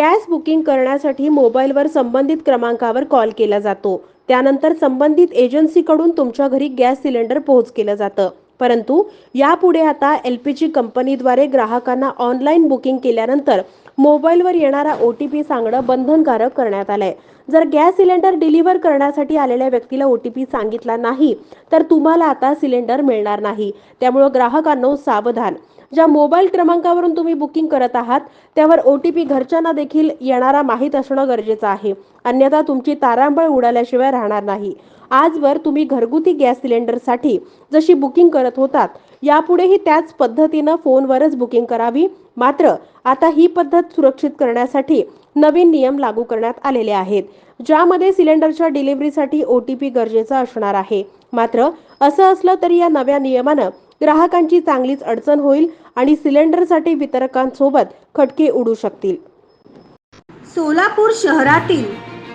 Gas booking करण्यासाठी मोबाईलवर संबंधित क्रमांकावर कॉल केला जातो. त्यानंतर संबंधित एजन्सीकडून तुमच्या घरी गॅस सिलेंडर पोहोच केलं जातं. परंतु यापुढे आता एल पी जी कंपनीद्वारे ग्राहकांना ऑनलाईन बुकिंग केल्यानंतर मोबाईलवर येणारा ओ टी पी सांगणं बंधनकारक करण्यात आलंय. जर गॅस सिलेंडर डिलिव्हर करण्यासाठी आलेल्या व्यक्तीला ओ टी पी सांगितला नाही तर तुम्हाला आता सिलेंडर मिळणार नाही. त्यामुळं ग्राहकांनो सावधान. ज्या मोबाईल क्रमांकावरून तुम्ही बुकिंग करत आहात त्यावर ओ टी पी घरच्यांना देखील येणारा माहीत असणं गरजेचं आहे. अन्यथा तुमची तारांबळ उडाल्याशिवाय राहणार नाही. आजवर तुम्ही घरगुती गॅस सिलेंडरसाठी जशी बुकिंग करत होतात यापुढेही त्याच पद्धतीनं फोनवरच बुकिंग करावी. मात्र आता ही पद्धत सुरक्षित करण्यासाठी नवीन नियम लागू करण्यात आलेले आहेत ज्यामध्ये सिलेंडरच्या डिलिव्हरीसाठी ओ टी पी गरजेचा असणार आहे. मात्र असं असलं तरी या नव्या नियमानं ग्राहकांची चांगलीच अडचण होईल आणि सिलेंडरसाठी वितरकांसोबत खटके उडू शकतील. सोलापूर शहरातील